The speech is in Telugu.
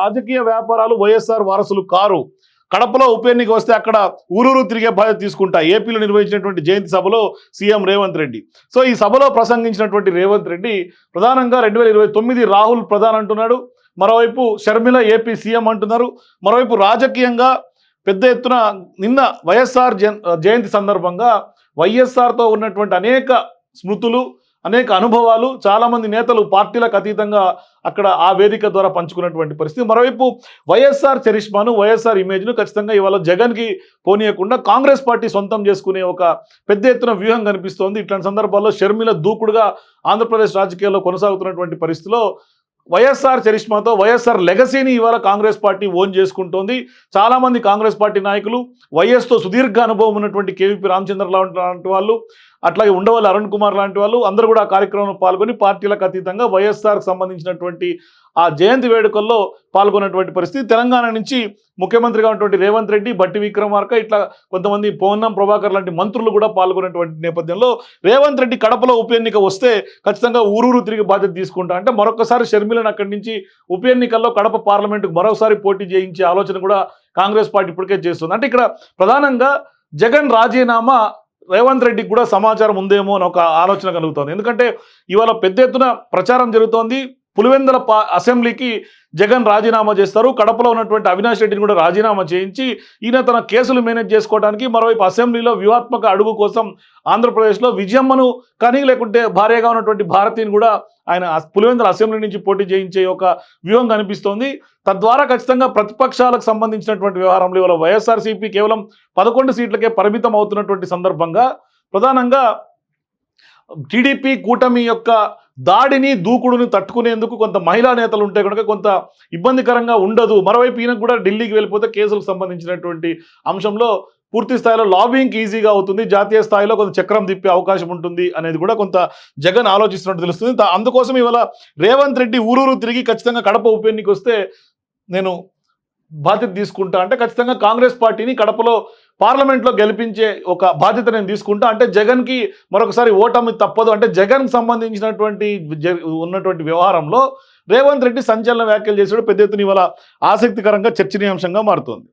రాజకీయ వ్యాపారాలు వైఎస్ఆర్ వారసులు కారు. కడపలో ఉప ఎన్నిక వస్తే అక్కడ ఊరూరు తిరిగే బాధ్యత తీసుకుంటా. ఏపీలో నిర్వహించినటువంటి జయంతి సభలో సీఎం రేవంత్ రెడ్డి. సో ఈ సభలో ప్రసంగించినటువంటి రేవంత్ రెడ్డి ప్రధానంగా రెండు వేల ఇరవై తొమ్మిది రాహుల్ ప్రధాన్ అంటున్నాడు. మరోవైపు షర్మిల ఏపీ సీఎం అంటున్నారు. మరోవైపు రాజకీయంగా పెద్ద ఎత్తున నిన్న వైఎస్ఆర్ జన్ జయంతి సందర్భంగా వైఎస్ఆర్తో ఉన్నటువంటి అనేక స్మృతులు అనేక అనుభవాలు చాలామంది నేతలు పార్టీలకు అతీతంగా అక్కడ ఆ వేదిక ద్వారా పంచుకున్నటువంటి పరిస్థితి. మరోవైపు వైఎస్ఆర్ చరిష్మాను వైఎస్ఆర్ ఇమేజ్ను ఖచ్చితంగా ఇవాళ జగన్కి పోనీయకుండా కాంగ్రెస్ పార్టీ సొంతం చేసుకునే ఒక పెద్ద ఎత్తున వ్యూహం కనిపిస్తోంది. ఇట్లాంటి సందర్భాల్లో షర్మిల దూకుడుగా ఆంధ్రప్రదేశ్ రాజకీయాల్లో కొనసాగుతున్నటువంటి పరిస్థితిలో వైఎస్ఆర్ చరిష్మాతో వైఎస్ఆర్ లెగసీని ఇవాళ కాంగ్రెస్ పార్టీ ఓన్ చేసుకుంటోంది. చాలామంది కాంగ్రెస్ పార్టీ నాయకులు వైఎస్తో సుదీర్ఘ అనుభవం ఉన్నటువంటి కేవీపీ రామచంద్రరావు లాంటి వాళ్ళు అట్లాగే ఉండవల్లి అరుణ్ కుమార్ లాంటి వాళ్ళు అందరూ కూడా ఆ కార్యక్రమంలో పాల్గొని పార్టీలకు అతీతంగా వైఎస్ఆర్కి సంబంధించినటువంటి ఆ జయంతి వేడుకల్లో పాల్గొన్నటువంటి పరిస్థితి. తెలంగాణ నుంచి ముఖ్యమంత్రిగా ఉన్నటువంటి రేవంత్ రెడ్డి బట్టి విక్రమార్క ఇట్లా కొంతమంది పోన్నం ప్రభాకర్ లాంటి మంత్రులు కూడా పాల్గొన్నటువంటి నేపథ్యంలో రేవంత్ రెడ్డి కడపలో ఉప ఎన్నిక వస్తే ఖచ్చితంగా ఊరూరు తిరిగి బాధ్యత తీసుకుంటా అంటే మరొకసారి షర్మిలను అక్కడి నుంచి ఉప ఎన్నికల్లో కడప పార్లమెంటుకు మరోసారి పోటీ చేయించే ఆలోచన కూడా కాంగ్రెస్ పార్టీ ఇప్పటికే చేస్తుంది. అంటే ఇక్కడ ప్రధానంగా జగన్ రాజీనామా రేవంత్ రెడ్డికి కూడా సమాచారం ఉందేమో అని ఒక ఆలోచన కలుగుతోంది. ఎందుకంటే ఇవాళ పెద్ద ఎత్తున ప్రచారం జరుగుతోంది. పులివెందల అసెంబ్లీకి జగన్ రాజీనామా చేస్తారు. కడపలో ఉన్నటువంటి అవినాష్ రెడ్డిని కూడా రాజీనామా చేయించి ఈయన తన కేసులు మేనేజ్ చేసుకోవడానికి మరోవైపు అసెంబ్లీలో వ్యూహాత్మక అడుగు కోసం ఆంధ్రప్రదేశ్లో విజయమ్మను కానీ లేకుంటే భార్యగా ఉన్నటువంటి భారతిని కూడా ఆయన పులివెందుల అసెంబ్లీ నుంచి పోటీ చేయించే ఒక వ్యూహం కనిపిస్తోంది. తద్వారా ఖచ్చితంగా ప్రతిపక్షాలకు సంబంధించినటువంటి వ్యవహారంలో ఇవాళ వైఎస్ఆర్సీపీ కేవలం పదకొండు సీట్లకే పరిమితం అవుతున్నటువంటి సందర్భంగా ప్రధానంగా టీడీపీ కూటమి యొక్క దాడిని దూకుడుని తట్టుకునేందుకు కొంత మహిళా నేతలు ఉంటే కనుక కొంత ఇబ్బందికరంగా ఉండదు. మరోవైపు ఈయన కూడా ఢిల్లీకి వెళ్ళిపోతే కేసులకు సంబంధించినటువంటి అంశంలో పూర్తి స్థాయిలో లాబింగ్కి ఈజీగా అవుతుంది. జాతీయ స్థాయిలో కొంత చక్రం తిప్పే అవకాశం ఉంటుంది అనేది కూడా కొంత జగన్ ఆలోచిస్తున్నట్టు తెలుస్తుంది. అందుకోసం ఇవాళ రేవంత్ రెడ్డి ఊరూరు తిరిగి ఖచ్చితంగా కడప ఉప ఎన్నిక వస్తే నేను బాధ్యత తీసుకుంటా అంటే ఖచ్చితంగా కాంగ్రెస్ పార్టీని కడపలో పార్లమెంట్లో గెలిపించే ఒక బాధ్యత నేను తీసుకుంటా. అంటే జగన్కి మరొకసారి ఓటమి తప్పదు. అంటే జగన్కి సంబంధించినటువంటి జ- ఉన్నటువంటి వ్యవహారంలో రేవంత్ రెడ్డి సంచలన వ్యాఖ్యలు చేసాడు పెద్ద ఎత్తున ఇవాళ ఆసక్తికరంగా చర్చనీయాంశంగా మారుతోంది.